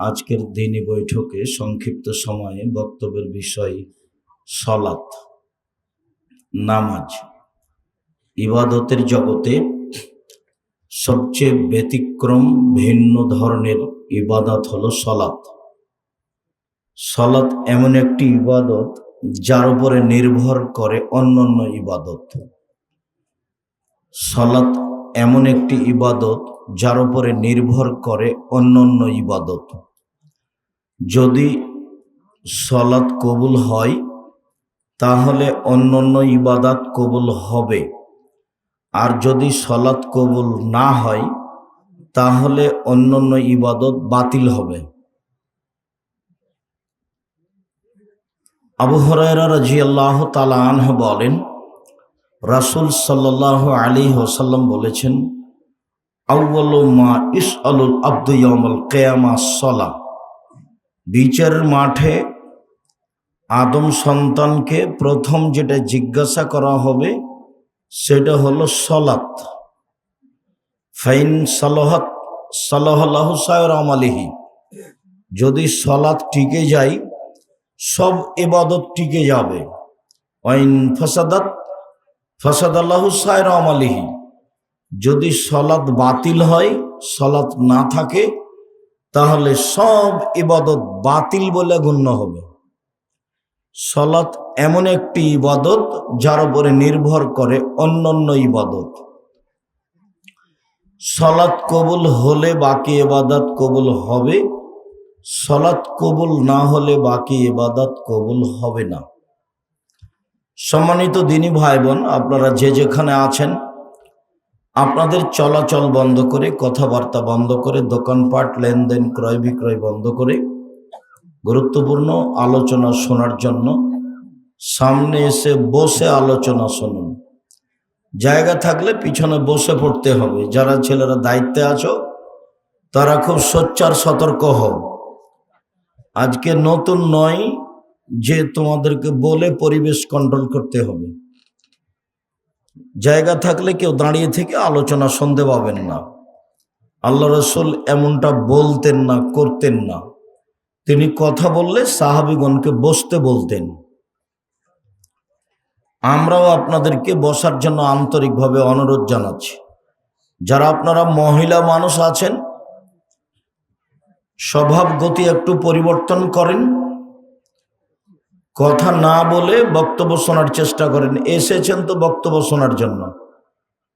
আজকের দিনী বৈঠকে সংক্ষিপ্ত সময়ে বক্তব্যের বিষয় সলাত নামাজ। ইবাদতের জগতে সবচেয়ে ব্যতিক্রম ভিন্ন ধরনের ইবাদত হলো সলাত সলাত এমন একটি ইবাদত যার উপরে নির্ভর করে অন্যান্য ইবাদত। সলাত এমন একটি ইবাদত যার উপরে নির্ভর করে অন্যান্য ইবাদত। যদি সলাৎ কবুল হয়, তাহলে অন্যান্য ইবাদত কবুল হবে। আর যদি সলাৎ কবুল না হয়, তাহলে অন্যান্য ইবাদত বাতিল হবে। আবু হরাইরা রাজিয়াল্লাহ তালা আনহ বলেন, রাসুল সাল্লাহ আলী ওসাল্লাম বলেছেন আউ্ল মা ইস আলুল আব্দুল কেয়ামা সলা বিচারের মাঠে আদম সন্তানকে প্রথম যেটা জিজ্ঞাসা করা হবে, সেটা হলো সলাত ফাইন সালহাত সাল্লাহ সায়রাম আলিহি যদি সলাৎ টিকে যায়, সব ইবাদত টিকে যাবে। ওয়াইন ফসাদাত ফসাদ আল্লাহ সায়রাম আলিহি যদি সলাৎ বাতিল হয়, সলাৎ না থাকে তাহলে সব ইবাদত বাতিল বলে গণ্য হবে। সলাৎ এমন একটি ইবাদত যার উপরে নির্ভর করে অন্যান্য ইবাদত। সলাৎ কবুল হলে বাকি এবাদত কবুল হবে, সলাৎ কবুল না হলে বাকি এবাদত কবুল হবে না। সম্মানিত দিনী ভাই বোন আপনারা যে যেখানে আছেন আপনাদের চলাচল বন্ধ করে, কথাবার্তা বন্ধ করে, দোকানপাট লেনদেন, ক্রয় বিক্রয় বন্ধ করে, গুরুত্বপূর্ণ আলোচনা শোনার জন্য সামনে এসে বসে আলোচনা শুনুন। জায়গা থাকলে পিছনে বসে পড়তে হবে। যারা ছেলেরা দায়িত্বে আছো, তারা খুব সোচ্চার, সতর্ক হও। আজকে নতুন নয় যে তোমাদেরকে বলে পরিবেশ কন্ট্রোল করতে হবে। জায়গা থাকলে কেউ দাঁড়িয়ে থেকে আলোচনা শুনতে পাবেন না। আল্লাহ রসুল এমনটা বলতেন না, করতেন না। তিনি কথা বললে সাহাবিগণকে বসতে বলতেন। আমরাও আপনাদেরকে বসার জন্য আন্তরিকভাবে অনুরোধ জানাচ্ছি। যারা আপনারা মহিলা মানুষ আছেন স্বভাব গতি একটু পরিবর্তন করেন। কথা না বলে বক্তব্য শোনার চেষ্টা করেন। এসেছেন তো বক্তব্য শোনার জন্য।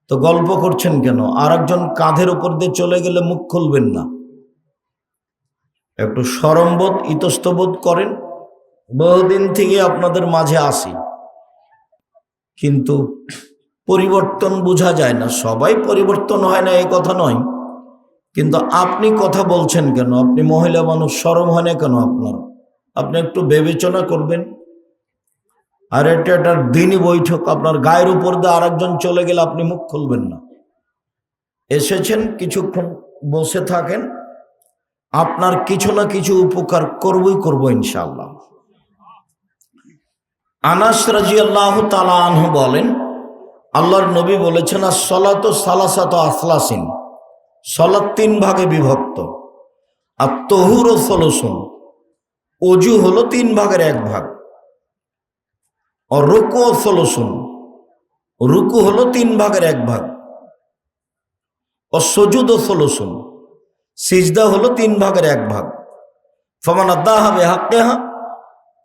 তো গল্প করছেন কেন? আর একজন কাঁধের উপর দিয়ে চলে গেলে মুখ খুলবেন না। একটু সরমবোধ ইতস্তবোধ করেন। বহুদিন থেকে আপনাদের মাঝে আসি। কিন্তু পরিবর্তন বোঝা যায় না। সবাই পরিবর্তন হয় না এই কথা নয়। কিন্তু আপনি কথা বলছেন কেন? আপনি মহিলা মানুষ সরম হয় না কেন আপনার? আপনি একটু বিবেচনা করবেন। আর এটা একটা দিনই বৈঠক, আপনার গায়ের উপর দিয়ে আরেকজন চলে গেলে আপনি মুখ খুলবেন না। এসেছেন, কিছুক্ষণ বসে থাকেন। আপনার কিছু না কিছু উপকার করবই করব ইনশাল্লাহ আনাস রাজি আল্লাহ তালা আনহু বলেন, আল্লাহর নবী বলেছেন আর সলাত সালাসাত আসলাসিন সলাৎ তিন ভাগে বিভক্ত। আর তহুর ও ফলসুন অজু হলো তিন ভাগের এক ভাগ। রুকু ও ফলসুন রুকু হলো তিন ভাগের এক ভাগ। ও সজুদ ও ফলসুন সিজদা হলো তিন ভাগের এক ভাগ। ফমানা দা হবে হাক্কে হা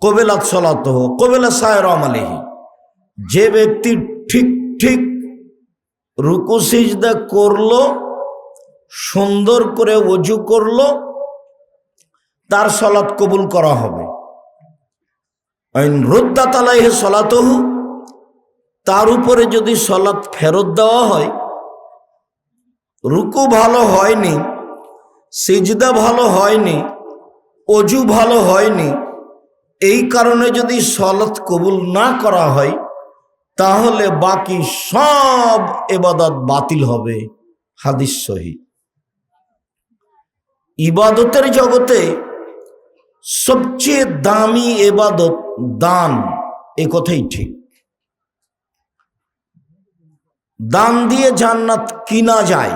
কবেলাত সলাত হো কবেলা সায়র আলিহি যে ব্যক্তি ঠিক ঠিক রুকু সিজদা করল, সুন্দর করে অজু করল তার সলাৎ কবুল করা হবে। রুদ্দা তালাইহে সলাতহু, তার উপরে যদি সলাৎ ফেরত দেওয়া হয়, রুকু ভালো হয়নি, সিজদা ভালো হয়নি, অজু ভালো হয়নি, এই কারণে যদি সলাৎ কবুল না করা হয়, তাহলে বাকি সব এবাদত বাতিল হবে। হাদিস সহি। ইবাদতের জগতে সবচেয়ে দামি এবাদত দান, এ কথাই ঠিক। দান দিয়ে জান্নাত কিনা যায়,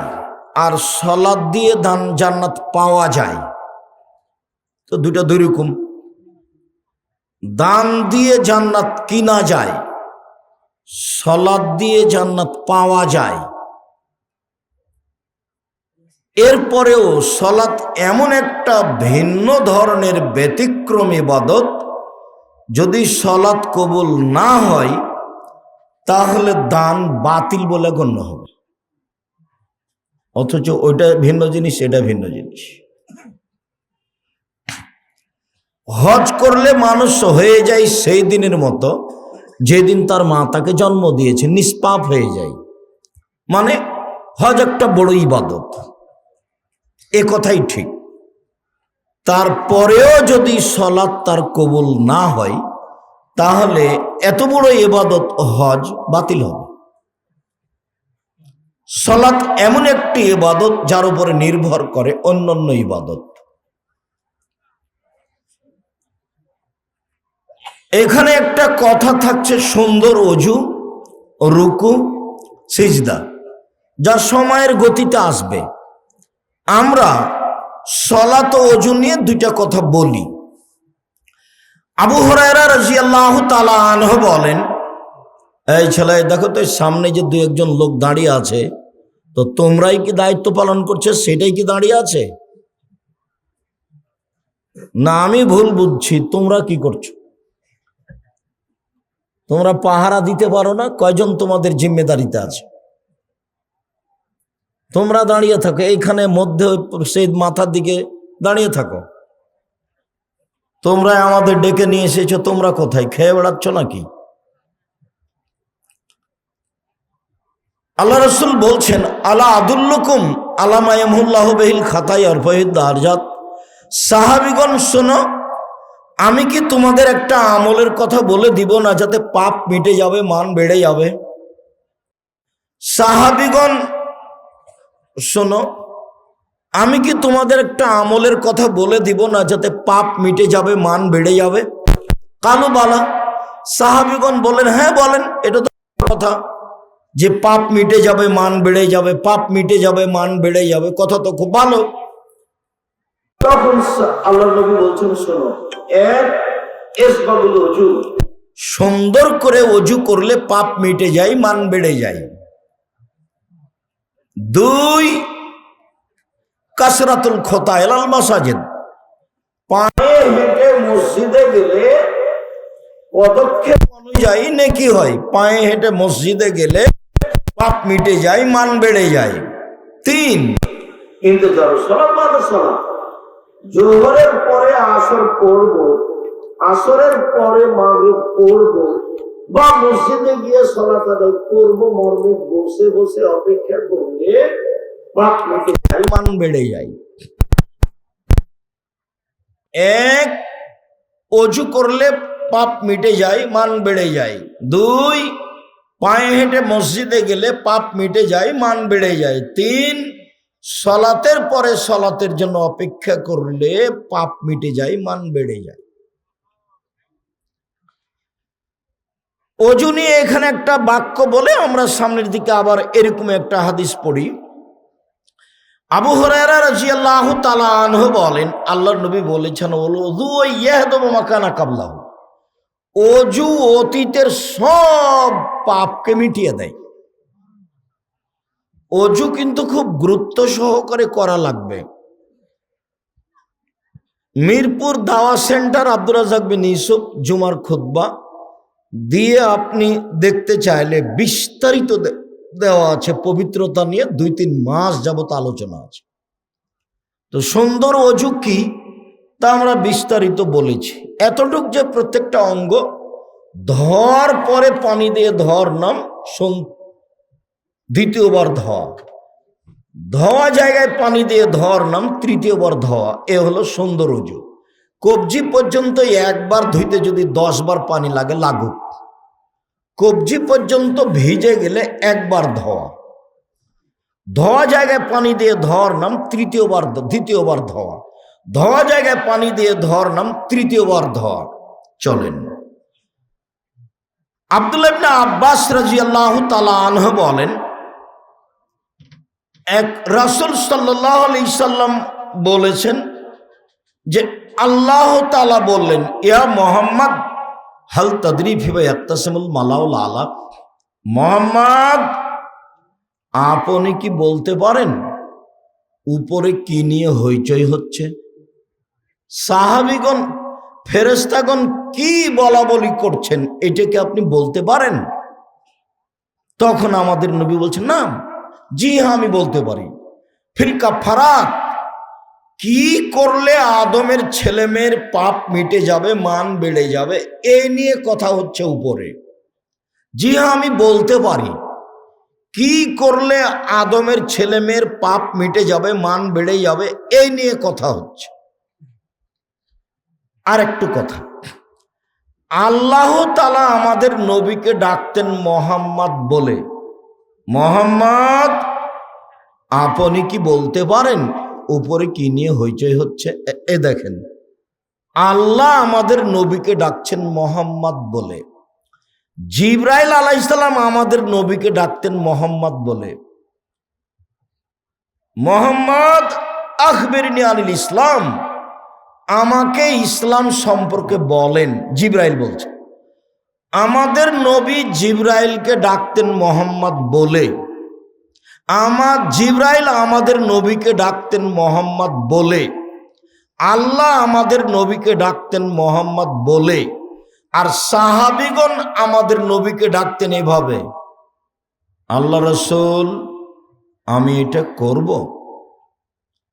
আর সলাদ দিয়ে দান জান্নাত পাওয়া যায়, তো দুটা দুই রকম। দান দিয়ে জান্নাত কিনা যায়, সলাদ দিয়ে জান্নাত পাওয়া যায় এরপরেও সলাৎ এমন একটা ভিন্ন ধরনের ব্যতিক্রম ইবাদত, যদি সলাৎ কবুল না হয়, তাহলে দান বাতিল বলে গণ্য হবে। অথচ ওইটা ভিন্ন জিনিস, এটা ভিন্ন জিনিস। হজ করলে মানুষ হয়ে যায় সেই দিনের মতো, যেদিন তার মা তাকে জন্ম দিয়েছে, নিষ্পাপ হয়ে যায়। মানে হজ একটা বড় ইবাদত। এ কথাই ঠিক। তারপরেও যদি সলাৎ তার কবুল না হয়, তাহলে এত বড় এবাদত হজ বাতিল হবে। সলাৎ এমন একটি ইবাদত যার উপরে নির্ভর করে অন্যান্য ইবাদত। এখানে একটা কথা থাকছে সুন্দর অজু, রুকু, সিজদা, যা সময়ের গতিতে আসবে। আমরা সলাত অজু নিয়ে দুইটা কথা বলি। আবু হরাইরা রাজি আল্লাহ তালাহ বলেন, এই ছেলে, দেখো তো সামনে যে দু একজন লোক দাঁড়িয়ে আছে, তো তোমরাই কি দায়িত্ব পালন করছে? সেটাই কি দাঁড়িয়ে আছে? না, আমি ভুল বুঝছি, তোমরা কি করছ? তোমরা পাহারা দিতে পারো না, কয়জন তোমাদের জিম্মেদারিতে আছে? তোমরা দাঁড়িয়ে থাকো, এইখানে মধ্যে সেই মাথার দিকে দাঁড়িয়ে থাকো। তোমরা আমাদের ডেকে নিয়ে এসেছ, তোমরা কোথায়? খেয়ে বেড়াচ্ছ নাকি? আল্লাহ রসুল বলছেন, আলা আদুল্লুকুম আলামায়ামুল্লাহ বেহিল খাতাই অর্ফহিদ আরজাত সাহাবিগণ, শোনো, আমি কি তোমাদের একটা আমলের কথা বলে দিব না যাতে পাপ মিটে যাবে, মান বেড়ে যাবে? সাহাবিগণ শোনো আমি কি তোমাদের একটা আমলের কথা বলে দিব না যাতে পাপ মিটে যাবে মান বেড়ে যাবে? কালো বালা সাহাবিগণ বলেন হ্যাঁ বলেন এটা তো কথা। যে পাপ মিটে যাবে মান বেড়ে যাবে পাপ মিটে যাবে মান বেড়ে যাবে কথা তো খুব ভালো। তখন আল্লাহ নবী বলছেন শোনো এক সুন্দর করে অজু করলে পাপ মিটে যায় মান বেড়ে যায়। দুই কাসরাতুল খোতা এলাল মাসাজেদ। পায়ে হেঁটে মসজিদে গেলে পদক্ষেপ অনুযায়ী নেকি হয়। পায়ে হেঁটে মসজিদে গেলে পাপ মিটে যায়, মান বেড়ে যায়। তিন কিন্তু জোহরের পরে আসর পড়ব, আসরের পরে মাগরিব পড়ব। বা মসজিদে গিয়ে সলাত আদায় করব, মর্মে বসে বসে অপেক্ষা করলে মান বেড়ে যায়। এক, অজু করলে পাপ মিটে যায়, মান বেড়ে যায়। দুই, পায়ে হেঁটে মসজিদে গেলে পাপ মিটে যায়, মান বেড়ে যায়। তিন, সলাতের পরে সলাতের জন্য অপেক্ষা করলে পাপ মিটে যায়, মান বেড়ে যায়। অজু নিয়ে এখানে একটা বাক্য বলে আমরা সামনের দিকে আবার এরকম একটা হাদিস পড়ি। আবু হরারা রাজিয়াল্লাহ তালাহ বলেন, আল্লাহর নবী বলেছেন মাকানা কাবলাহ। অজু অতীতের সব পাপকে মিটিয়ে দেয়। অজু কিন্তু খুব গুরুত্ব সহকারে করা লাগবে। মিরপুর দাওয়া সেন্টার আব্দুর রাজাক বিন ইউসুফ জুমার খুদ্া দিয়ে আপনি দেখতে চাইলে বিস্তারিত দেওয়া আছে, পবিত্রতা নিয়ে দুই তিন মাস যাবত আলোচনা আছে। তো সুন্দর অজু কি? তা আমরা বিস্তারিত বলেছি। এতটুক যে প্রত্যেকটা অঙ্গ, ধর পরে পানি দিয়ে ধর নাম দ্বিতীয়বার ধোয়া। ধোয়া জায়গায় পানি দিয়ে ধর নাম তৃতীয়বার ধোয়া। এ হলো সুন্দর উজু কবজি পর্যন্ত একবার ধুইতে যদি দশ বার পানি লাগে, লাগুক। কবজি পর্যন্ত ভিজে গেলে একবার ধোয়া। ধোয়া জায়গায় পানি দিয়ে ধর নাম তৃতীয়বার দ্বিতীয়বার ধোয়া। ধোয়া জায়গায় পানি দিয়ে ধর নাম তৃতীয়বার ধোয়া। চলেন। আবদুল্লাহ আব্বাস রাজি আল্লাহ তালাহ বলেন, এক রাসুল সাল্লাহ আলি সাল্লাম বলেছেন যে আল্লাহ তালা বললেন, ইয়া মোহাম্মদ, হাল তদরি ফিবা ইয়াক্তাসিমুল মালাউল আলা? মোহাম্মদ, আপনি কি বলতে পারেন, উপরে কি নিয়ে হইচই হচ্ছে? সাহাবিগণ ফেরেস্তাগণ কি বলা বলি করছেন এটাকে আপনি বলতে পারেন? তখন আমাদের নবী বলছেন, না, জি হ্যাঁ আমি বলতে পারি। ফিরকা ফারাক কি করলে আদমের ছেলে মেয়ের পাপ মিটে যাবে, মান বেড়ে যাবে? এই নিয়ে কথা হচ্ছে উপরে। জি হ্যাঁ আমি বলতে পারি। কি করলে আদমের ছেলে মেয়ের পাপ মিটে যাবে, মান বেড়ে যাবে? এই নিয়ে কথা হচ্ছে। আর একটু কথা। আল্লাহ তালা আমাদের নবীকে ডাকতেন মোহাম্মদ বলে। মোহাম্মদ, আপনি কি বলতে পারেন? উপরে কি নিয়ে হইচই হচ্ছে? এ- দেখেন। আল্লাহ আমাদের নবীকে ডাকছেন মোহাম্মদ বলে। জিব্রাইল আলাইসালাম আমাদের নবীকে ডাকতেন মোহাম্মদ বলে। মোহাম্মদ, আখবেরিনী আলিল ইসলাম। আমাকে ইসলাম সম্পর্কে বলেন, জিব্রাইল বলছে। আমাদের নবী জিব্রাইলকে ডাকতেন মোহাম্মদ বলে। আমার জিব্রাইল আমাদের নবীকে ডাকতেন মোহাম্মদ বলে। আল্লাহ আমাদের নবীকে ডাকতেন মোহাম্মদ বলে। আর সাহাবিগণ আমাদের নবীকে ডাকতেন এভাবে, আল্লাহ রসুল, আমি এটা করব।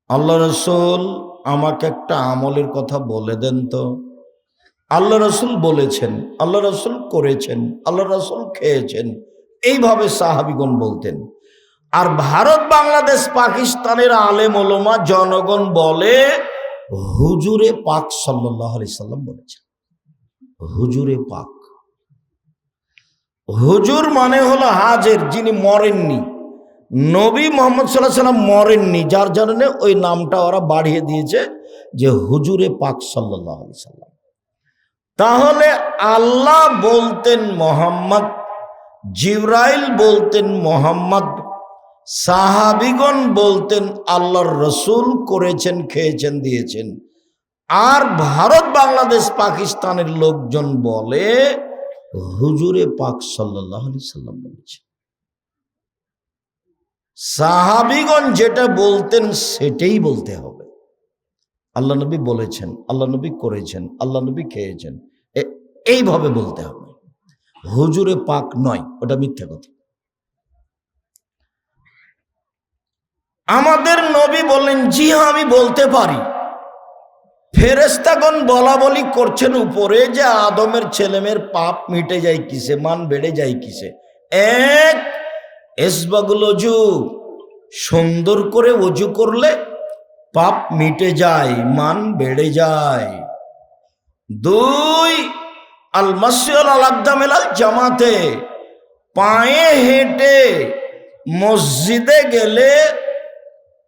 আল্লাহ রসুল, আমাকে একটা আমলের কথা বলে দেন তো। আল্লাহ রসুল বলেছেন, আল্লাহ রসুল করেছেন, আল্লাহ রসুল খেয়েছেন। এইভাবে সাহাবিগণ বলতেন। আর ভারত, বাংলাদেশ, পাকিস্তানের আলেম ওলমা, জনগণ বলে, হুজুরে পাক সাল্লাম বলেছেন। হুজুরে পাক। হুজুর মানে হলো হাজের, যিনি মরেননি। নবী মোহাম্মদ সাল্লাহ সাল্লাম মরেননি, যার জন্য ওই নামটা ওরা বাড়িয়ে দিয়েছে যে হুজুরে পাক সাল্লাহ সাল্লাম। তাহলে আল্লাহ বলতেন মোহাম্মদ, জিব্রাইল বলতেন মোহাম্মদ সাহাবিগণ বলতেন, আল্লাহর রসুল করেছেন, খেয়েছেন, দিয়েছেন। আর ভারত, বাংলাদেশ, পাকিস্তানের লোকজন বলে, হুজুরে পাক সাল্লাহ সাল্লাম বলেছে সাহাবিগণ যেটা বলতেন, সেটাই বলতে হবে। আল্লাহ নবী বলেছেন, আল্লাহ নবী করেছেন, আল্লাহ নবী খেয়েছেন। এইভাবে বলতে হবে। হুজুরে পাক নয়, ওটা মিথ্যা কথা। আমাদের নবী বললেন, জি হ্যাঁ আমি বলতে পারি। ফেরেস্তাগণ বলা বলি করছেন উপরে যে আদমের ছেলেমেয়ের পাপ মিটে যায় কিসে, মান বেড়ে যায় কিসে। এক এসবাগুল সুন্দর করে অজু করলে পাপ মিটে যায়, মান বেড়ে যায়। দুই, আল মাসিয়াল আল জামাতে, পায়ে হেঁটে মসজিদে গেলে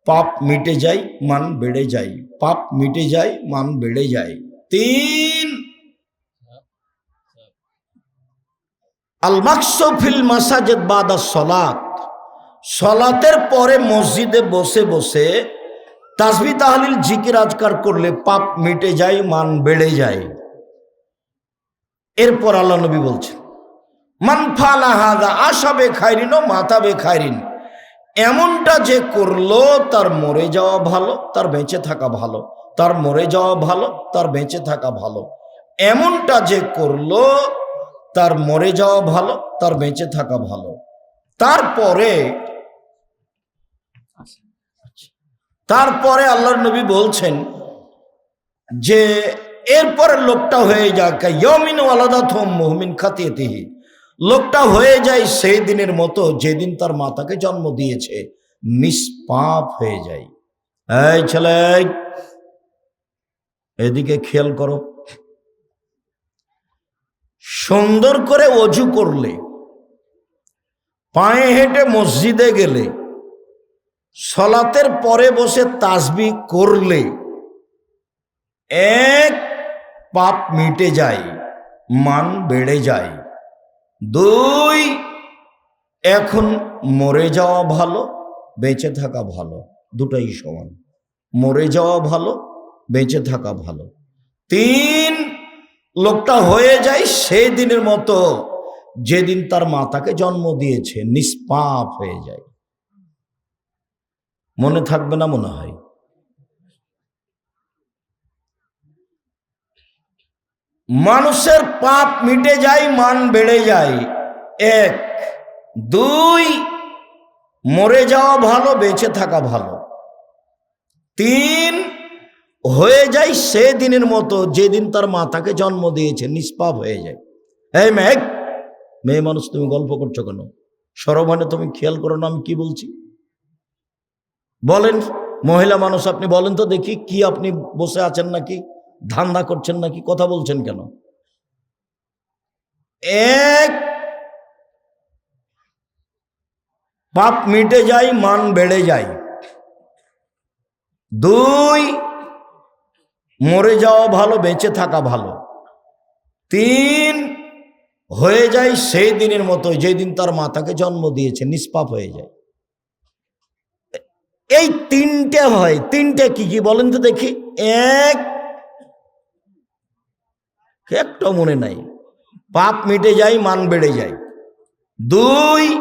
পাপ মিটে যায়, মান বেড়ে যায়। পাপ মিটে যায়, মান বেড়ে যায়। তিন আল মাকসফিল মাসাজেদ বাদা সলাত। সলাতের পরে মসজিদে বসে বসে তাসবি তাহলিল জিকির আজকার করলে পাপ মিটে যায়, মান বেড়ে যায়। এরপর আল্লাহ নবী বলছেন, মান ফালা হাদা আশাবে খাইরিন ও মাতাবে খাইরিন। এমনটা যে করল, তার মরে যাওয়া ভালো, তার বেঁচে থাকা ভালো, তার মরে যাওয়া ভালো, তার বেঁচে থাকা ভালো। এমনটা যে করল, তার মরে যাওয়া ভালো, তার বেঁচে থাকা ভালো। তারপরে তারপরে আল্লাহর নবী বলছেন যে এরপরে লোকটা হয়ে যাক, ইয়মিন আলাদা থম মোহমিন খাতিয়েতিহি। লোকটা হয়ে যায় সেই দিনের মতো যেদিন তার মাতাকে জন্ম দিয়েছে, নিষ্পাপ হয়ে যায়। ছেলে, এদিকে খেয়াল করো। সুন্দর করে অজু করলে, পায়ে হেঁটে মসজিদে গেলে, সলাতের পরে বসে তাসবি করলে, এক পাপ মিটে যায়, মান বেড়ে যায়। দুই, এখন মরে যাওয়া ভালো, বেঁচে থাকা ভালো, দুটাই সমান। মরে যাওয়া ভালো, বেঁচে থাকা ভালো। তিন, লোকটা হয়ে যায় সেই দিনের মতো, যেদিন তার মাতাকে জন্ম দিয়েছে, নিষ্পাপ হয়ে যায়। মনে থাকবে না মনে হয়। মানুষের পাপ মিটে যায়, মান বেড়ে যায়। এক। দুই, মরে যাওয়া ভালো, বেঁচে থাকা ভালো। তিন, হয়ে যায় সে দিনের মতো, যেদিন তার মাতাকে জন্ম দিয়েছে, নিষ্পাপ হয়ে যায়। এই মেঘ মেয়ে মানুষ, তুমি গল্প করছ কেন? সরমানে তুমি খেয়াল করো না, আমি কি বলছি? বলেন, মহিলা মানুষ, আপনি বলেন তো দেখি, কি আপনি বসে আছেন নাকি? ধান্দা করছেন নাকি? কথা বলছেন কেন? এক পাপ মিটে যায়, মান বেড়ে যায়। দুই, মরে যাওয়া ভালো, বেঁচে থাকা ভালো। তিন, হয়ে যায় সেই দিনের মতো যেদিন তার মাতাকে জন্ম দিয়েছে, নিষ্পাপ হয়ে যায়। এই তিনটে হয়, তিনটে কি কি বলেন তো দেখি। এক একটা মনে নাই। পাপ মিটে যায়, মান বেড়ে যায়। দুই,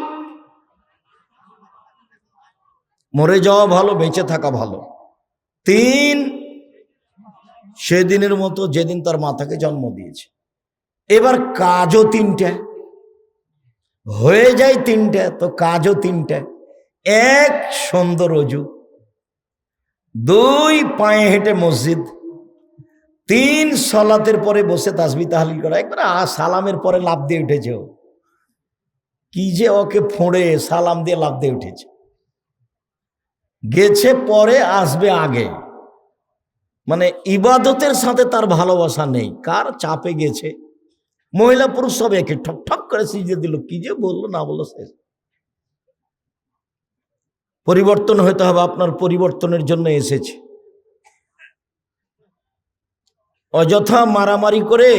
মরে যাওয়া ভালো, বেঁচে থাকা ভালো। তিন, সেদিনের মতো যেদিন তার মাথাকে জন্ম দিয়েছে। এবার কাজও তিনটে। হয়ে যায় তিনটে, তো কাজও তিনটে। এক সুন্দর অজু দুই, পায়ে হেঁটে মসজিদ। তিন সলাতের পরে বসে তাসবি তাহলিল করা। একবার সালামের পরে লাভ দিয়ে উঠেছে ও। কি যে ওকে ফোঁড়ে, সালাম দিয়ে লাভ দিয়ে উঠেছে। গেছে পরে আসবে আগে। মানে ইবাদতের সাথে তার ভালোবাসা নেই। কার চাপে গেছে? মহিলা পুরুষ সব একে ঠক ঠক করে সিজে দিল। কি যে বলল না বলল শেষ। পরিবর্তন হতে হবে, আপনার পরিবর্তনের জন্য এসেছে। অযথা মারামারি করে,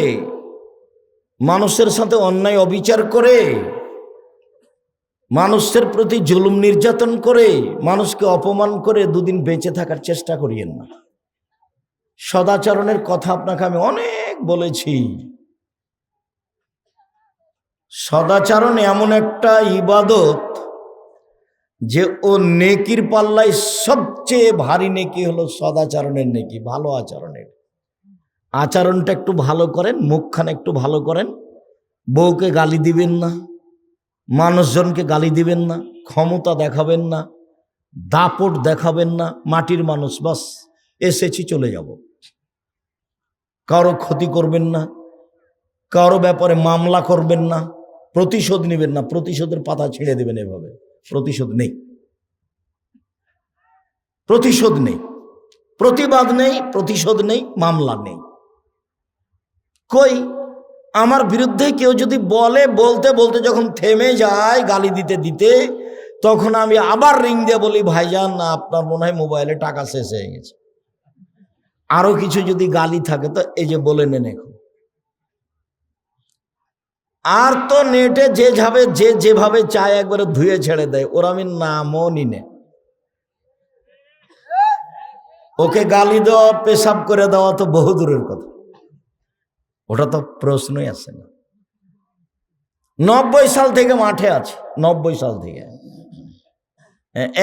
মানুষের সাথে অন্যায় অবিচার করে, মানুষের প্রতি জুলুম নির্যাতন করে, মানুষকে অপমান করে দুদিন বেঁচে থাকার চেষ্টা করিয়েন না। সদাচরণের কথা আপনাকে আমি অনেক বলেছি। সদাচরণ এমন একটা ইবাদত যে ও নেকির পাল্লায় সবচেয়ে ভারী নেকি হলো সদাচরণের নেকি, ভালো আচরণের। আচরণটা একটু ভালো করেন, মুখখান একটু ভালো করেন। বউকে গালি দিবেন না, মানুষজনকে গালি দিবেন না, ক্ষমতা দেখাবেন না, দাপট দেখাবেন না, মাটির মানুষ, বাস, এসেছি চলে যাব। কারও ক্ষতি করবেন না, কারও ব্যাপারে মামলা করবেন না, প্রতিশোধ নেবেন না, প্রতিশোধের পাতা ছিঁড়ে দেবেন এভাবে। প্রতিশোধ নেই। প্রতিশোধ নেই। প্রতিবাদ নেই, প্রতিশোধ নেই, মামলা নেই। কই? আমার বিরুদ্ধে কেউ যদি বলে, বলতে বলতে যখন থেমে যায় গালি দিতে দিতে, তখন আমি আবার রিং দিয়ে বলি, ভাইজান, না, আপনার মনে হয় মোবাইলে টাকা শেষ হয়ে গেছে। আরও কিছু যদি গালি থাকে, তো এই যে বলে নেন এখন। আর তো নেটে যে যাবে, যে যেভাবে চায় একবারে ধুয়ে ছেড়ে দেয়, ওর আমি নামও নিনে ওকে গালি দেওয়া, পেশাব করে দেওয়া তো বহু দূরের কথা। ওটা তো প্রশ্নই আসে না। নব্বই সাল থেকে মাঠে আছে, নব্বই সাল থেকে।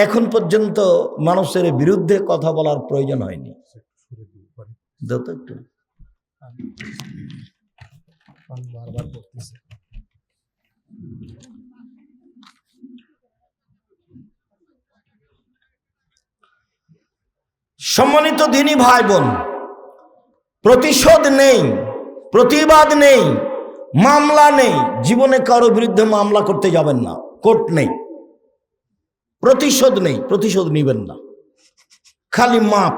এখন পর্যন্ত মানুষের বিরুদ্ধে কথা বলার প্রয়োজন হয়নি। সম্মানিত দিনী ভাই বোন, প্রতিশোধ নেই। প্রতিবাদ নেই, মামলা নেই, জীবনে কারও বিরুদ্ধে মামলা করতে যাবেন না, কোর্ট নেই, প্রতিশোধ নেই, প্রতিশোধ নিবেন না, খালি মাপ।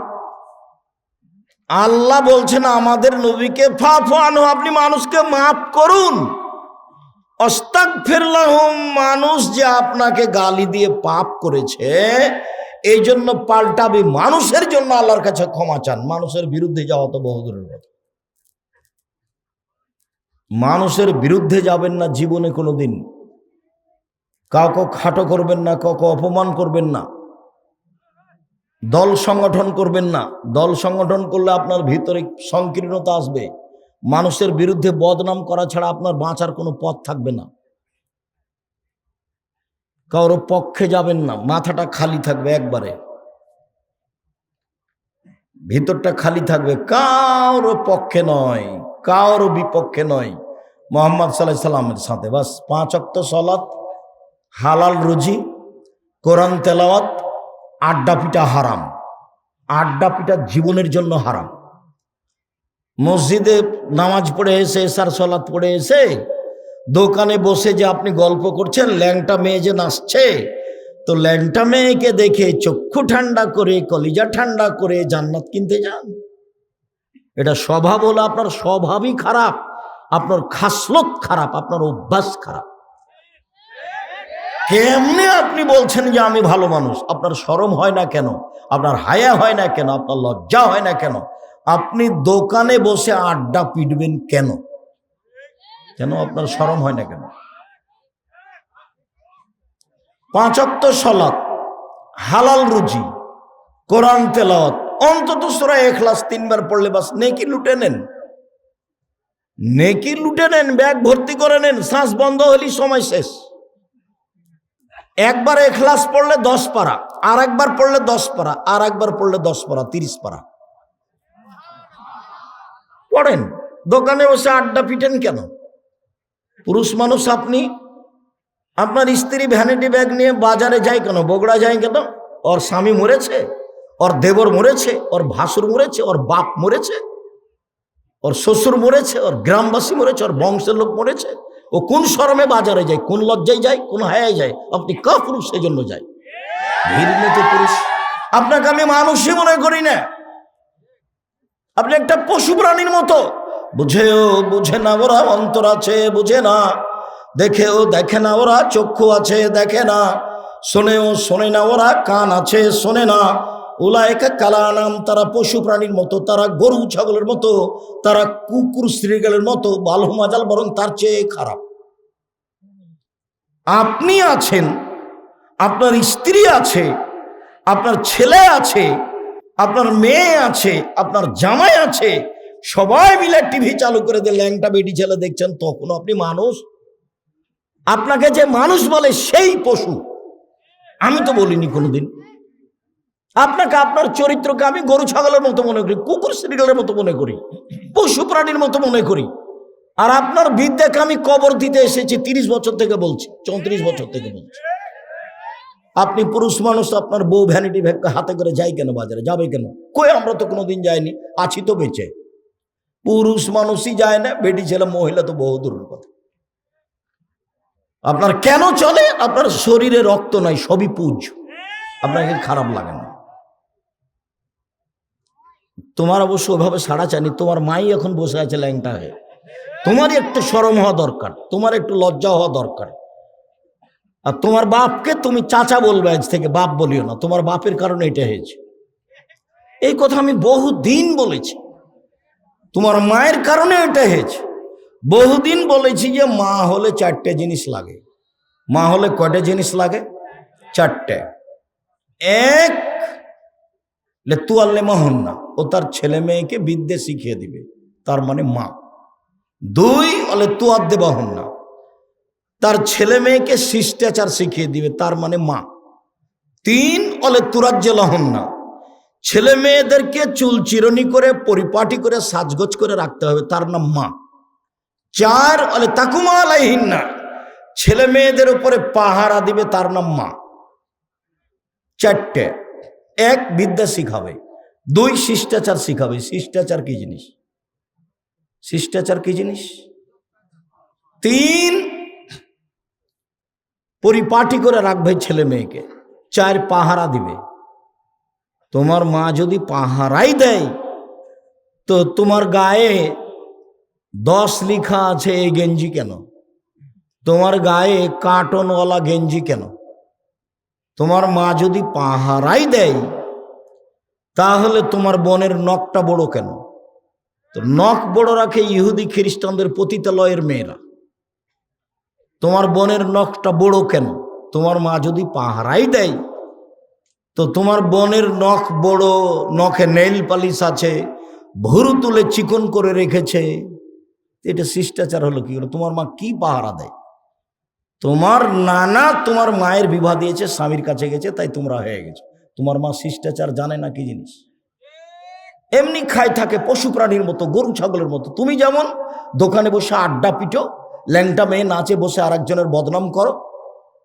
আল্লাহ বলছেন আমাদের নবীকে ফাফানো আপনি মানুষকে মাফ করুন। অস্তাক ফিরলাহম মানুষ যে আপনাকে গালি দিয়ে পাপ করেছে এই জন্য পাল্টাবে। মানুষের জন্য আল্লাহর কাছে ক্ষমা চান, মানুষের বিরুদ্ধে যাওয়া তো বহুদূরের মানুষের বিরুদ্ধে যাবেন না জীবনে কোনো দিন কাউকে খাটো করবেন না, কাউকে অপমান করবেন না। দল সংগঠন করবেন না। দল সংগঠন করলে আপনার ভিতরে সংকীর্ণতা আসবে। মানুষের বিরুদ্ধে বদনাম করা ছাড়া আপনার বাঁচার কোনো পথ থাকবে না। কারও পক্ষে যাবেন না, মাথাটা খালি থাকবে একবারে। ভিতরটা খালি থাকবে, কারও পক্ষে নয়। কারও বিপক্ষে নয়। মোহাম্মদ সাল্লাহ সাল্লামের সাথে। বাস, পাঁচ অক্ত সলাৎ হালাল রুজি, কোরআন তেলাওয়াত, আড্ডা পিটা হারাম। আড্ডা পিটা জীবনের জন্য হারাম। মসজিদে নামাজ পড়ে এসে, এসার সলাৎ পড়ে এসে, দোকানে বসে যে আপনি গল্প করছেন, ল্যাংটা মেয়ে যে নাচছে, তো ল্যাংটা মেয়েকে দেখে চক্ষু ঠান্ডা করে, কলিজা ঠান্ডা করে জান্নাত কিনতে যান। এটা স্বভাব হলো আপনার স্বভাবই খারাপ, আপনার খাসলত খারাপ, আপনার অভ্যাস খারাপ। কেমনে আপনি বলছেন যে আমি ভালো মানুষ? আপনার শরম হয় না কেন? আপনার হায়া হয় না কেন? আপনার লজ্জা হয় না কেন? আপনি দোকানে বসে আড্ডা পিটবেন কেন? কেন আপনার শরম হয় না কেন? পাঁচক্ত সলাৎ হালাল রুজি, কোরআন তেলাওয়াত অন্তত সোরা এখলাস তিনবার পড়লে বাস নেকি লুটে নেন। নেকি লুটে নেন, ব্যাগ ভর্তি করে নেন, শ্বাস বন্ধ হলি সময় শেষ। একবার এখলাস পড়লে দশ পারা আর একবার পড়লে দশ পারা আর একবার পড়লে দশ পারা, তিরিশ পারা। পড়েন, দোকানে বসে আড্ডা পিটেন কেন? পুরুষ মানুষ আপনি, আপনার স্ত্রী ভ্যানিটি ব্যাগ নিয়ে বাজারে যায় কেন? বগড়া যায় কেন? ওর স্বামী মরেছে? ওর দেবর মরেছে, ওর ভাসুর মরেছে, ওর বাপ মরেছে, ওর শ্বশুর মরেছে, ওর গ্রামবাসী মরেছে, ওর বংশের লোক মরেছে। ও কোন শরমে বাজারে যায়, কোন লজ্জায় যায়, কোন হায়ায় যায়? আপনি কা পুরুষ সেই জন্য যায় ঘৃণিত পুরুষ। আপনাকে আমি মানুষই মনে করি না। আপনি একটা পশু প্রাণীর মতো। বুঝেও বুঝে না ওরা অন্তর আছে, বুঝে না। দেখেও দেখে না ওরা, চক্ষু আছে, দেখে না। শোনেও শোনে না ওরা, কান আছে, শোনে না। উলায়কা কালা নাম তারা পশু প্রাণীর মতো, তারা গরু, ছাগলের মতো, তারা কুকুর, শ্রীগালের মতো বালু মাজাল, বরং তার চেয়ে খারাপ। আপনি আছেন, আপনার স্ত্রী আছে, আপনার ছেলে আছে, আপনার মেয়ে আছে, আপনার জামাই আছে, সবাই মিলে টিভি চালু করে দিয়ে ল্যাংটা বেটি ছেলে দেখছেন তখন আপনি মানুষ। আপনাকে যে মানুষ বলে সেই পশু, আমি তো বলিনি কোনোদিন। আপনাকে আপনার চরিত্রকে আমি গরু, ছাগলের মতো মনে করি, কুকুর শ্রীগালের মতো মনে করি, পশু প্রাণীর মতো মনে করি। আর আপনার বিদ্যাকে আমি কবর দিতে এসেছি তিরিশ বছর থেকে বলছি, চৌত্রিশ বছর থেকে বলছি। আপনি পুরুষ মানুষ, আপনার বউ ভ্যানিটি ব্যাগ হাতে করে যাই কেন বাজারে? যাবে কেন? কই আমরা তো কোনোদিন যাইনি, আছি তো বেঁচে। পুরুষ মানুষই যায় না, বেটি ছেলে, মহিলা তো বহু দূরের কথা। আপনার কেন চলে? আপনার শরীরে রক্ত নাই, সবই পুজ। আপনাকে খারাপ লাগে না। তোমার অবশ্য ওভাবে সাড়া চানি তোমার মাই এখন বসে আছে ল্যাংটা হয়ে। তোমারই একটু সরম হওয়া দরকার, তোমার একটু লজ্জা হওয়া দরকার। আর তোমার বাপকে তুমি চাচা বলবে আজ থেকে, বাপ বলিও না, তোমার বাপের কারণে এটা হয়েছে। এই কথা আমি বহু দিন বলেছি। তোমার মায়ের কারণে এটা হয়েছে। বহুদিন বলেছি যে মা হলে চারটে জিনিস লাগে। মা হলে কয়টা জিনিস লাগে? চারটে। এক তু আল্লে মাহন না ও তার ছেলে মেয়েকে বিদ্যে শিখিয়ে দিবে। তার মানে মা। দুই অলে তু আদ্দে বাহন না তার ছেলে মেয়েকে শিষ্টাচার শিখিয়ে দিবে। তার মানে মা। তিন অলে তুরাজ্য লহন না ছেলে মেয়েদেরকে চুল চিরনি করে, পরিপাটি করে, সাজগোজ করে রাখতে হবে। তার নাম মা। চার অলে তাকুমা আলাইহীন না ছেলে মেয়েদের উপরে পাহারা দিবে। তার নাম মা। চারটে এক বিদ্যা শিখাবে, দুই শিষ্টাচার শিখাবে। শিষ্টাচার কি জিনিস? শিষ্টাচার কি জিনিস? তিন পরিপাটি করে রাখবে ছেলে মেয়েকে, চার পাহারা দিবে। তোমার মা যদি পাহারাই দেয়, তো তোমার গায়ে দশ লিখা আছে এই গেঞ্জি কেন? তোমার গায়ে কার্টনওয়ালা গেঞ্জি কেন? তোমার মা যদি পাহারাই দেয়, তাহলে তোমার বোনের নখটা বড় কেন? তো নখ বড় রাখে ইহুদি খ্রিস্টানদের পতিতালয়ের মেয়েরা। তোমার বোনের নখটা বড় কেন? তোমার মা যদি পাহারাই দেয়, তো তোমার বোনের নখ বড়, নখে নেইল পালিশ আছে, ভুরু তুলে চিকন করে রেখেছে। এটা শিষ্টাচার হলো কি করে? তোমার মা কি পাহারা দেয়? তোমার নানা তোমার মায়ের বিবাহ দিয়েছে, স্বামীর কাছে গেছে, তাই তোমরা হয়ে গেছো। তোমার মা শিষ্টাচার জানে না কি জিনিস? এমনি খায় থাকে পশু প্রাণীর মতো, গরু ছাগলের মতো। তুমি যেমন দোকানে বসে আড্ডা পিটো, ল্যাংটা মেয়ে নাচে বসে আরেকজনের বদনাম করো,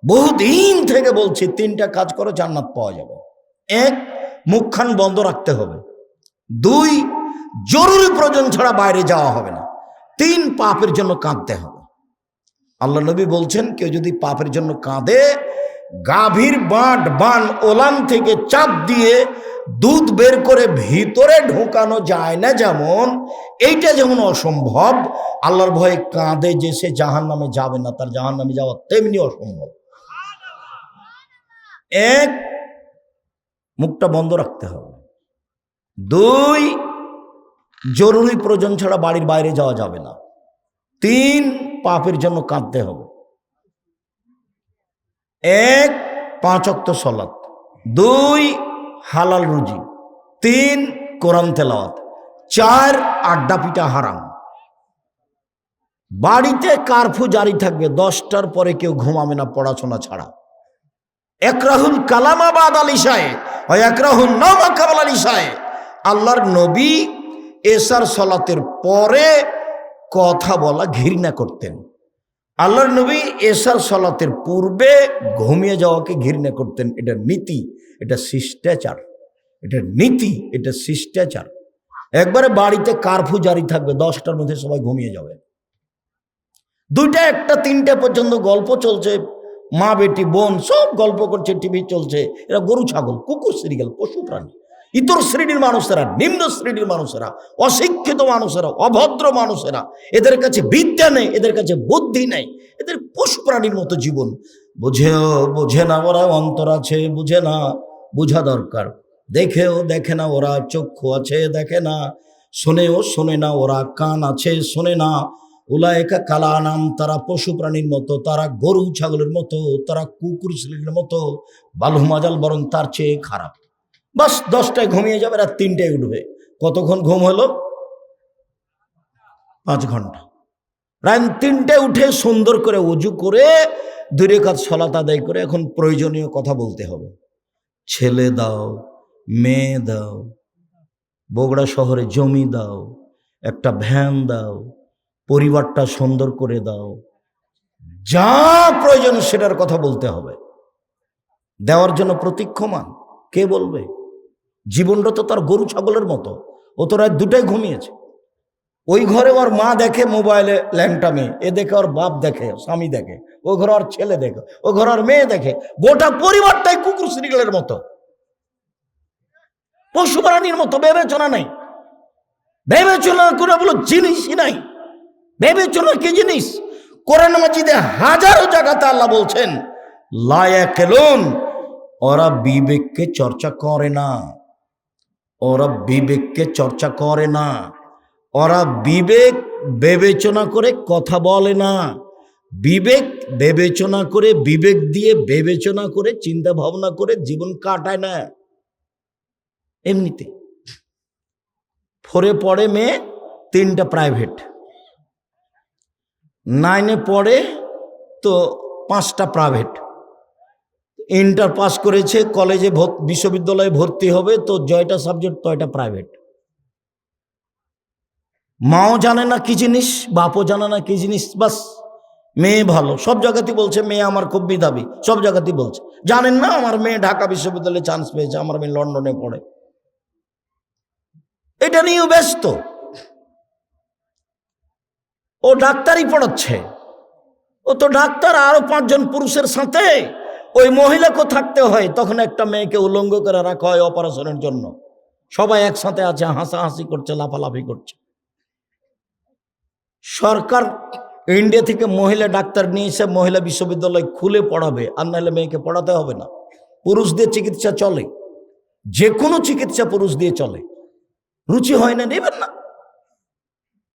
বহুদিন থেকে বলছি, তিনটা কাজ করো, জান্নাত পাওয়া যাবে। এক, মুখখান বন্ধ রাখতে হবে। দুই, জরুরি প্রয়োজন ছাড়া বাইরে যাওয়া হবে না। তিন, পাপের জন্য কাঁদতে হবে। আল্লাহ নবী বলছেন, কেউ যদি পাপের জন্য কাঁদে, গাভীর বাঁট বান ওলান থেকে চাপ দিয়ে দুধ বের করে ভিতরে ঢোকানো যায় না যেমন, এইটা যেমন অসম্ভব, আল্লাহর ভয়ে কাঁদে যে সে জাহান নামে যাবে না, তার জাহান নামে যাওয়া তেমনি অসম্ভব। এক, মুখটা বন্ধ রাখতে হবে। দুই, জরুরি প্রয়োজন ছাড়া বাড়ির বাইরে যাওয়া যাবে না। তিন পাপের জন্য কাঁদতে হবে। এক, পাঁচ অক্ত দুই, হালাল রুজি। তিন, কোরআন তেলাওয়াত। চার, আড্ডা পিটা হারাম। বাড়িতে কারফু জারি থাকবে, দশটার পরে কেউ ঘুমাবে না পড়াশোনা ছাড়া। একরাহুল কালামাবাদ আলিশায় একরাহুল নামা কাবাল আলিশায় আল্লাহর নবী এসার সলাতের পরে কথা বলা ঘৃণা করতেন। আল্লাহর নবী এসার সলাতের পূর্বে ঘুমিয়ে যাওয়াকে ঘৃণা করতেন। এটা নীতি, এটা শিষ্টাচার। এটা নীতি, এটা শিষ্টাচার। একবারে বাড়িতে কারফু জারি থাকবে, দশটার মধ্যে সবাই ঘুমিয়ে যাবে। দুইটা, একটা, তিনটা পর্যন্ত গল্প চলছে। মা, বেটি, বোন সব গল্প করছে, টিভি চলছে। এরা গরু, ছাগল, কুকুর, সিরিয়াল, পশু, প্রাণী। ইতর শ্রেণির মানুষেরা, নিম্ন শ্রেণির মানুষেরা, অশিক্ষিত মানুষেরা, অভদ্র মানুষেরা, এদের কাছে বিদ্যা নেই, এদের কাছে বুদ্ধি নেই, এদের পশু প্রাণীর মতো জীবন। বুঝেও, বুঝে না ওরা অন্তর আছে, বুঝে না, বুঝা দরকার। দেখেও দেখে না ওরা, চক্ষু আছে, দেখে না। শোনেও শোনে না ওরা, কান আছে, শোনে না। উলায়কা কালা নাম তারা পশু প্রাণীর মতো, তারা গরু, ছাগলের মতো, তারা কুকুর শ্রেণির মতো বালুমাজাল বরং তার চেয়ে খারাপ। বাস দশটায় ঘুমিয়ে যাবে, রাত তিনটায় উঠবে। কতক্ষণ ঘুম হলো? পাঁচ ঘণ্টা। রাত তিনটায় উঠে সুন্দর করে উজু করে দূরে কাজ সলাত আদায় করে এখন প্রয়োজনীয় কথা বলতে হবে। ছেলে দাও, মেয়ে দাও, বগুড়া শহরে জমি দাও, একটা ভ্যান দাও, পরিবারটা সুন্দর করে দাও। যা প্রয়োজন সেটার কথা বলতে হবে। দেওয়ার জন্য প্রতীক্ষমান। কে বলবে? জীবনটা তো তার গরু ছাগলের মতো। ও তো রাত দুটাই ঘুমিয়েছে। ওই ঘরে ওর মা দেখে মোবাইলে ল্যাংটা মেয়ে, এ দেখে ওর বাপ দেখে স্বামী দেখে, ও ঘরে ওর ছেলে দেখে, ও ঘরে ওর মেয়ে দেখে, গোটা পরিবারটাই কুকুর শ্রীগলের মতো। পশু প্রাণীর মতো, বিবেচনা নাই। বিবেচনা করে বলো, জিনিসই নাই। বিবেচনা কি জিনিস? কোরআন মাজিদে হাজারো জায়গাতে আল্লাহ বলছেন লায়াকেলুন ওরা বিবেককে চর্চা করে না। ওরা বিবেককে চর্চা করে না। ওরা বিবেক বিবেচনা করে কথা বলে না। বিবেক বিবেচনা করে, বিবেক দিয়ে বিবেচনা করে, চিন্তা ভাবনা করে জীবন কাটায় না। এমনিতে। ফোরে পড়ে মেয়ে, তিনটা প্রাইভেট নাইনে পড়ে তো পাঁচটা প্রাইভেট ইন্টার পাস করেছে কলেজে বিশ্ববিদ্যালয়ে ভর্তি হবে, তো জয়টা সাবজেক্ট তয়টা প্রাইভেট মাও জানে না কি জিনিস, বাপও জানে না কি জিনিস, বাস, মেয়ে ভালো। সব জায়গাতেই বলছে, মেয়ে আমার খুব বিধাবী সব জায়গাতেই বলছে। জানেন না, আমার মেয়ে ঢাকা বিশ্ববিদ্যালয়ে চান্স পেয়েছে, আমার মেয়ে লন্ডনে পড়ে। এটা নিয়েও ব্যস্ত। ও ডাক্তারই পড়াচ্ছে। ও তো ডাক্তার, আরও পাঁচজন পুরুষের সাথে। ওই মহিলাকেও থাকতে হয়, তখন একটা মেয়েকে উলঙ্গ করে রাখা হয় অপারেশনের জন্য। সবাই একসাথে আছে, হাসাহাসি করছে, লাফালাফি করছে। সরকার ইন্ডিয়া থেকে মহিলা ডাক্তার নিয়ে এসে মহিলা বিশ্ববিদ্যালয় খুলে পড়াবে, আর নাহলে মেয়েকে পড়াতে হবে না। পুরুষ দিয়ে চিকিৎসা চলে যে কোনো চিকিৎসা পুরুষ দিয়ে চলে। রুচি হয় না, নেবেন না।